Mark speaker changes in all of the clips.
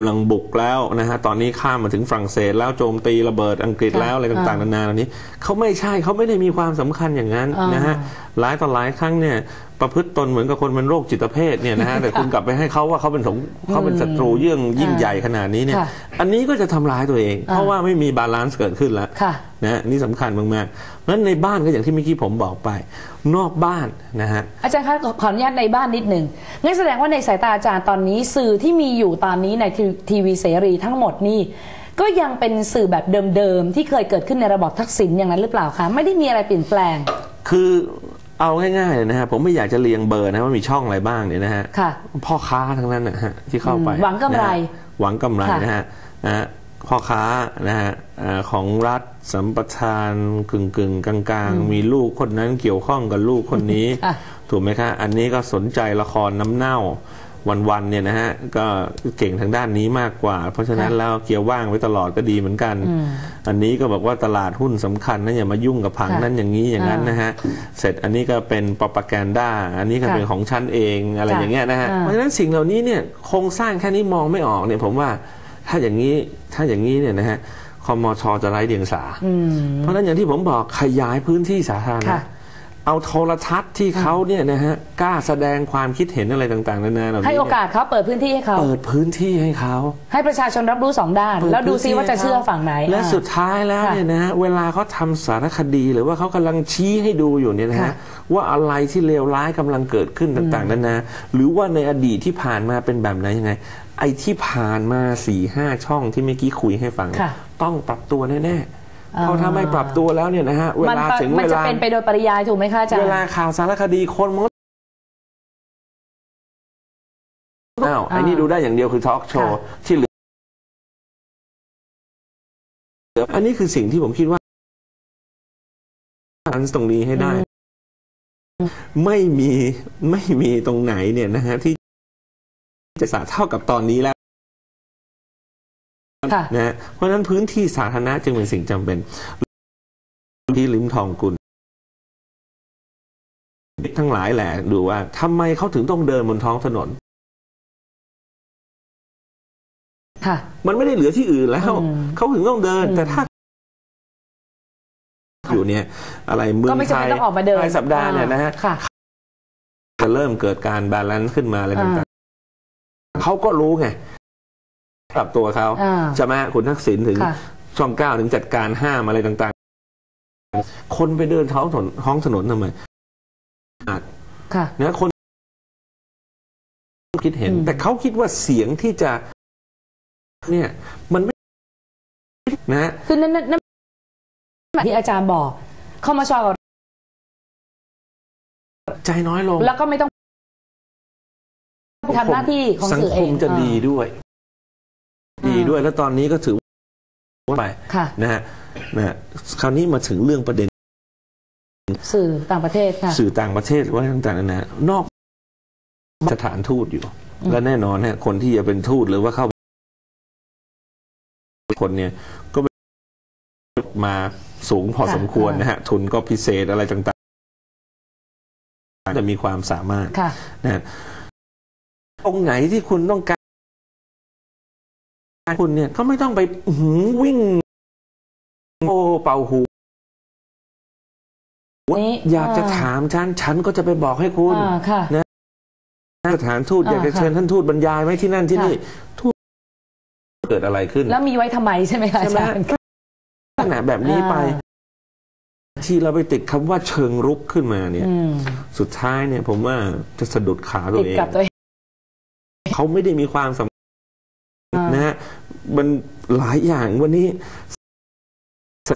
Speaker 1: กำลังบุกแล้วนะฮะตอนนี้ข้ามมาถึงฝรั่งเศส แล้วโจมตีระเบิดอังกฤษ
Speaker 2: ค่ะ
Speaker 1: แล้วอะไรต่างๆนานาเหล่านี้เขาไม่ใช่เขาไม่ได้มีความสำคัญอย่างนั้น
Speaker 2: อ่าน
Speaker 1: นะฮะหลายต่อหลายครั้งเนี่ย ประพฤติตนเหมือนกับคนเป็นโรคจิตเภทเนี่ยนะฮะแต่คุณกลับไปให้เขาว่าเขาเป็นสงเขาเป็นศัตรูเยื่องยิ่งใหญ่ขนาดนี้เนี่ย
Speaker 2: ค่ะ
Speaker 1: อันนี้ก็จะทำร้ายตัวเอง เพราะว่าไม่มีบาลานซ์เกิดขึ้นแล้ว
Speaker 2: ค่ะ
Speaker 1: นะฮะนี่สำคัญมากๆเพราะฉะนั้นในบ้านก็อย่างที่เมื่อกี้ผมบอกไป นอกบ้านนะฮะ
Speaker 2: อาจารย์คะขออนุญาตในบ้านนิดหนึ่งงั้นแสดงว่าในสายตาอาจารย์ตอนนี้สื่อที่มีอยู่ตอนนี้ในทีทีวีเสรีทั้งหมดนี่ก็ยังเป็นสื่อแบบเดิมๆที่เคยเกิดขึ้นในระบอบทักษิณอย่างนั้นหรือเปล่าคะไม่ได้มีอะไรเปลี่ยนแปลง
Speaker 1: คือ เอาง่ายๆเลยนะฮะผมไม่อยากจะเรียงเบอร์นะว่ามีช่องอะไรบ้างเนี่ยนะฮะ
Speaker 2: ค่ะ
Speaker 1: พ่อค้าทั้งนั้นนะฮะที่เข้าไป
Speaker 2: อืมหวังกำไร
Speaker 1: นะฮะหวังกำไร
Speaker 2: ค่ะ
Speaker 1: นะฮะนะฮะพ่อค้านะฮะเอ่อของรัฐสัมปทานกึ่งกึ่งๆกลางๆมีลูกคนนั้นเกี่ยวข้องกับลูกคนนี้
Speaker 2: ค่ะ
Speaker 1: ถูกไหมคะอันนี้ก็สนใจละครน้ำเน่า วันๆเนี่ยนะฮะก็เก่งทางด้านนี้มากกว่า เพราะฉะนั้นแล้วเกียร์ว่างไว้ตลอดก็ดีเหมือนกัน อันนี้ก็บอกว่าตลาดหุ้นสำคัญนะอย่ามายุ่งกับผัง
Speaker 2: ค่ะ
Speaker 1: นั้นอย่างนี้อย่างนั้น
Speaker 2: อ่าน
Speaker 1: นะฮะเสร็จอันนี้ก็เป็นปปแกนด้าอันนี้ก็
Speaker 2: ค่ะ
Speaker 1: เป็นของฉันเองอะไร
Speaker 2: ค่ะ
Speaker 1: อย่างเงี้ยนะฮะ
Speaker 2: อ่า
Speaker 1: เพราะฉะนั้นสิ่งเหล่านี้เนี่ยโครงสร้างแค่นี้มองไม่ออกเนี่ยผมว่าถ้าอย่างนี้ถ้าอย่างนี้เนี่ยนะฮะคอมชจะไร้เดียงสา
Speaker 2: อืม
Speaker 1: เพราะฉะนั้นอย่างที่ผมบอกขยายพื้นที่สาธารณะ
Speaker 2: ค่ะ
Speaker 1: เอาโทรทัศน์ที่เขาเนี่ยนะฮะกล้าแสดงความคิดเห็นอะไรต่างๆนานาเหล่านี้
Speaker 2: ให้โอกาสเขาเปิดพื้นที่ให้เขา
Speaker 1: เปิดพื้นที่ให้เขา
Speaker 2: ให้ประชาชนรับรู้สองด้าน
Speaker 1: เปิด
Speaker 2: แล้วดูซิ
Speaker 1: พื้นที่
Speaker 2: ว่าจะเชื่อฝั่งไหน
Speaker 1: และ
Speaker 2: อ่า
Speaker 1: สุดท้ายแล้ว
Speaker 2: ค่ะ
Speaker 1: เนี่ยนะฮะเวลาเขาทำสารคดีหรือว่าเขากำลังชี้ให้ดูอยู่เนี่ยนะ
Speaker 2: ค่ะ
Speaker 1: ฮะว่าอะไรที่เลวร้ายกำลังเกิดขึ้นต่างๆนานาหรือว่าในอดีตที่ผ่านมาเป็นแบบไหนยังไงไอ้ที่ผ่านมาสี่ห้าช่องที่เมื่อกี้คุยให้ฟัง
Speaker 2: ค่ะ
Speaker 1: ต้องปรับตัวแน่ๆ
Speaker 2: อ่า
Speaker 1: เพราะถ้าไม่ปรับตัวแล้วเนี่ยนะฮะเว
Speaker 2: มัน
Speaker 1: ลา
Speaker 2: ปะ
Speaker 1: ถึง
Speaker 2: มัน
Speaker 1: เว
Speaker 2: จะ
Speaker 1: ลา
Speaker 2: เป็นไปโดยปริยายถูกไหมคะอาจารย์
Speaker 1: เวลาข่าวสารคดีคนมันก็อ้าวไอ้นี่ดูได้อย่างเดียวคือทอล์กโชว์
Speaker 2: ค่ะ
Speaker 1: ที่เหลืออันนี้คือสิ่งที่ผมคิดว่าอันตรงนี้ให้ได้ ไม่มีไม่มีตรงไหนเนี่ยนะฮะที่จะสาเท่ากับตอนนี้แล้ว
Speaker 2: ค่ะ
Speaker 1: นะฮะเพราะฉะนั้นพื้นที่สาธารณะจึงเป็นสิ่งจำเป็นที่ลิมทองกุลทั้งหลายแหละดูว่าทำไมเขาถึงต้องเดินบนท้องถนน
Speaker 2: ค่ะ
Speaker 1: มันไม่ได้เหลือที่อื่นแล้ว
Speaker 2: อืม
Speaker 1: เขาถึงต้องเดิน
Speaker 2: อืม
Speaker 1: แต่ถ้าอยู่เนี่ย อะไรเมือ
Speaker 2: ก็
Speaker 1: ง
Speaker 2: ไม่
Speaker 1: ไท
Speaker 2: จำเป็
Speaker 1: ย
Speaker 2: นต้องออกมาเดิน
Speaker 1: รายสัปดาห์เนี่ยนะฮะ
Speaker 2: ค่ะ
Speaker 1: จะเริ่มเกิดการบาลานซ์ขึ้นมาอะไรต่างๆเขาก็รู้ไง ปรับตัวเขา
Speaker 2: อ่า
Speaker 1: จะมาคุณทักษิณถึง
Speaker 2: ค่ะ
Speaker 1: ช่องเก้าถึงจัดการห้ามอะไรต่างๆ คนไปเดินท้องถนนท้องถนนทำไม
Speaker 2: ค่ะ
Speaker 1: นะคนคิดเห็น
Speaker 2: อืม
Speaker 1: แต่เขาคิดว่าเสียงที่จะ เนี่ย มันไม่นะฮะ
Speaker 2: คือนั่นนั่นนั่นที่อาจารย์บอก เข้ามาชอกับ
Speaker 1: ใจน้อยลง
Speaker 2: แล้วก็ไม่ต้องทำหน้าที่ของ
Speaker 1: สัง
Speaker 2: สื่อ
Speaker 1: ค
Speaker 2: เอง
Speaker 1: มจะดีด้วย ดีด้วย แล้วตอนนี้ก็ถือว่าไป
Speaker 2: ค่ะ
Speaker 1: นะฮะนะฮะคราวนี้มาถึงเรื่องประเด็น
Speaker 2: สื่อต่างประเทศค่ะ
Speaker 1: สื่อต่างประเทศหรือว่าต่างๆนานานอกสถานทูตอยู่ และแน่นอนฮะคนที่จะเป็นทูตหรือว่าเข้าคนเนี่ยก็มาสูงพอ
Speaker 2: ค่ะ
Speaker 1: สมควร
Speaker 2: ค่ะ
Speaker 1: นะฮะทุนก็พิเศษอะไรต่างๆจะมีความสามารถ
Speaker 2: ค่ะ
Speaker 1: นะฮะตรงไหนที่คุณต้องการ คุณเนี่ยก็ไม่ต้องไปอื้อหือวิ่ง โอเป่าหู
Speaker 2: นี่
Speaker 1: อยากจะถามฉันฉันก็จะไปบอกให้คุณ
Speaker 2: อ่าค่ะ
Speaker 1: สถานทูตอยากจะ
Speaker 2: อ่าค่ะ
Speaker 1: เชิญท่านทูตบรรยายไหมที่นั่นที่
Speaker 2: ค่ะ
Speaker 1: นี่ทูตเกิดอะไรขึ้น
Speaker 2: แล้วมีไว้ทำไมใช่ไหมคะ
Speaker 1: ใช่
Speaker 2: อา
Speaker 1: ไหม
Speaker 2: จารย์
Speaker 1: ขนาดแบบนี้ไป
Speaker 2: อ่
Speaker 1: ที่เราไปติดคำว่าเชิงรุกขึ้นมาเนี่ย
Speaker 2: อืม
Speaker 1: สุดท้ายเนี่ย ผมว่าจะสะดุดขาตัว
Speaker 2: ติด
Speaker 1: เอง
Speaker 2: กับตัวเอง
Speaker 1: เขาไม่ได้มีความสำคัญ
Speaker 2: อ่า
Speaker 1: นะฮะ มันหลายอย่างวันนี้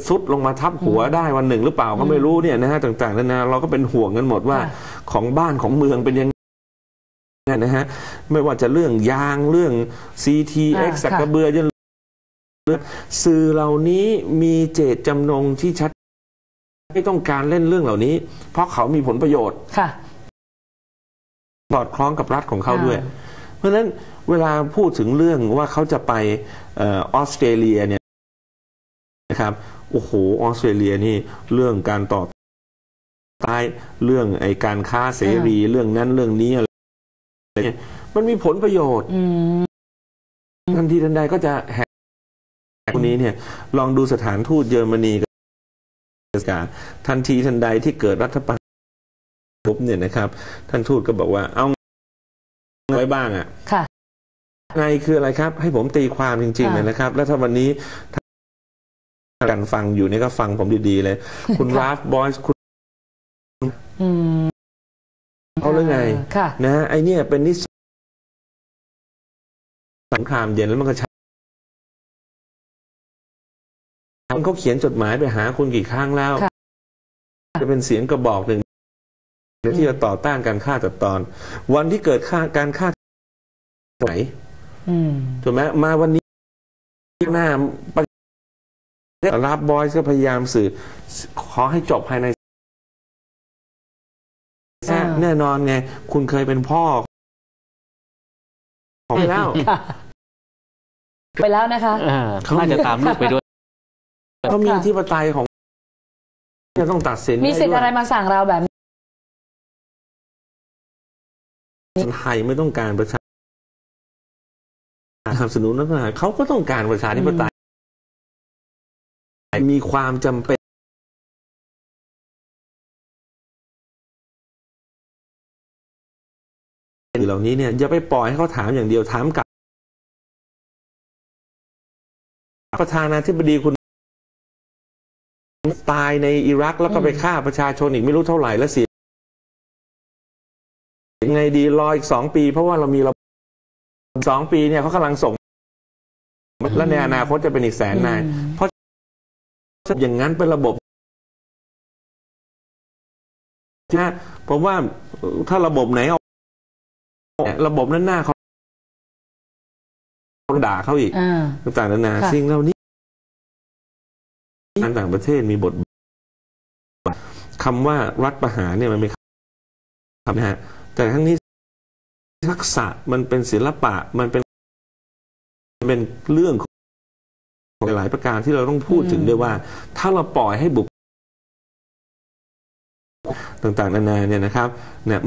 Speaker 1: สุดลงมาทับหัวได้วันหนึ่งหรือเปล่าก็ไม่รู้เนี่ยนะฮะต่างๆนานาเราก็เป็นห่วงกันหมดว่า
Speaker 2: ค่ะ
Speaker 1: ของบ้านของเมืองเป็นยังไงนะฮะไม่ว่าจะเรื่องยางเรื่อง CTX
Speaker 2: อ่า
Speaker 1: สัก
Speaker 2: ค่ะ
Speaker 1: กระเบือยันเรื่องสื่อเหล่านี้มีเจตจำนงที่ชัดไม่ต้องการเล่นเรื่องเหล่านี้ เพราะเขามีผลประโยชน์
Speaker 2: ค่ะ
Speaker 1: สอดคล้องกับรัฐของเขา
Speaker 2: อ่า
Speaker 1: ด้วย เพราะฉะนั้นเวลาพูดถึงเรื่องว่าเขาจะไปเออออสเตรเลียเนี่ยนะครับโอ้โหออสเตรเลียนี่เรื่องการต่อต้ายเรื่องไอการค้าเสรีเรื่องนั้นเรื่องนี้อะไรเนี่ยมันมีผลประโยชน์
Speaker 2: อืม
Speaker 1: ทันทีทันใดก็จะแหกคนนี้เนี่ยลองดูสถานทูตเยอรมนีกับทันทีทันใดที่เกิดรัฐประหารปุ๊บเนี่ยนะครับ ท่านทูตก็บอกว่าเอา ไว้บ้างอะ
Speaker 2: ค่ะ
Speaker 1: ไงคืออะไรครับ ให้ผมตีความจริงๆ
Speaker 2: อ่า
Speaker 1: เลยนะครับ แล้วถ้าวันนี้ท่านกันฟังอยู่เนี่ยก็ฟังผมดีๆเลย คุณ
Speaker 2: ค่ะ
Speaker 1: ราฟบอยส์คุณ
Speaker 2: อืม
Speaker 1: เอาหรือไง
Speaker 2: ค่ะ
Speaker 1: นะฮะไอเนี่ยเป็นนิสยสงครามเย็นแล้วมันก็ใช้เขาเขียนจดหมายไปหาคุณกี่ครั้งแล้ว
Speaker 2: ค่ะ
Speaker 1: จะเป็นเสียงกระบอกหนึ่ง ที่จะต่อต้านการฆ่าตัดตอน วันที่เกิดฆ่าการฆ่าไหน
Speaker 2: อืม
Speaker 1: ถูกไหมมาวันนี้หน้ารับบอยส์ก็พยายามสื่อ ขอให้จบภายใน
Speaker 2: อ่า
Speaker 1: แน่นอนไง คุณเคยเป็นพ่อ ของไปแล้ว
Speaker 2: ค่ะไปแล้วนะคะ
Speaker 3: อ่าน่าจะตามลูกไปด้วย
Speaker 1: เขามี
Speaker 2: ค่ะ
Speaker 1: ที่ปไตยของจะต้องตัดสิน
Speaker 2: มีสิทธิ์
Speaker 1: ด้
Speaker 2: อะไร
Speaker 1: วย
Speaker 2: มาสั่งเราแบบ นี้
Speaker 1: ไทยไม่ต้องการประชาสนับสนุนรัฐประหารเขาก็ต้องการประชาธิปไตยมีความจำเป็นเหล่านี้เนี่ยอย่าไปปล่อยให้เขาถามอย่างเดียวถามกลับ ประธานาธิบดีคุณตายในอิรักแล้วก็ไปฆ่าประชาชนอีกไม่รู้เท่าไหร่แล้วเสีย ไงดีรออีกสองปี เพราะว่าเรามีเราสองปีเนี่ยเขากำลังส่ง และในอนาคตจะเป็นอีกแสนนาย
Speaker 2: อืม
Speaker 1: เพราะอย่างนั้นเป็นระบบนะผมว่าถ้าระบบไหนเอาระบบนั้นหน้าเขาด่าเขาอีก
Speaker 2: อ่า
Speaker 1: ต่างๆนานา
Speaker 2: ค่ะ
Speaker 1: สิ่งเหล่านี้การต่างประเทศมีบทบาทคำว่ารัฐประหารเนี่ยมันไม่คำนะฮะ แต่ทั้งนี้ทักษะมันเป็นศิลปะมันเป็นมันเป็นเรื่องของหลายประการที่เราต้องพูดถึงด้วยว่า ถ้าเราปล่อยให้บุคต่างๆ นานาเนี่ยนะครับเนี่ย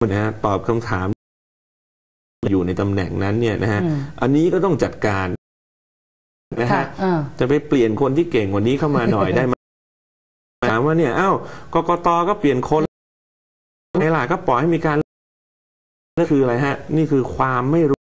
Speaker 1: มันนะฮะตอบคำถาม อยู่ในตำแหน่งนั้นเนี่ยนะฮะ
Speaker 2: อืม
Speaker 1: อันนี้ก็ต้องจัดการนะ
Speaker 2: ค่ะ
Speaker 1: ฮะ
Speaker 2: อ่า
Speaker 1: จะไปเปลี่ยนคนที่เก่งกว่านี้เข้ามาหน่อยได้ไหม ถามว่าเนี่ยเอ้ากกตก็เปลี่ยนคนในหลายก็ปล่อยให้มีการนั่นคืออะไรฮะ นี่คือความไม่รู้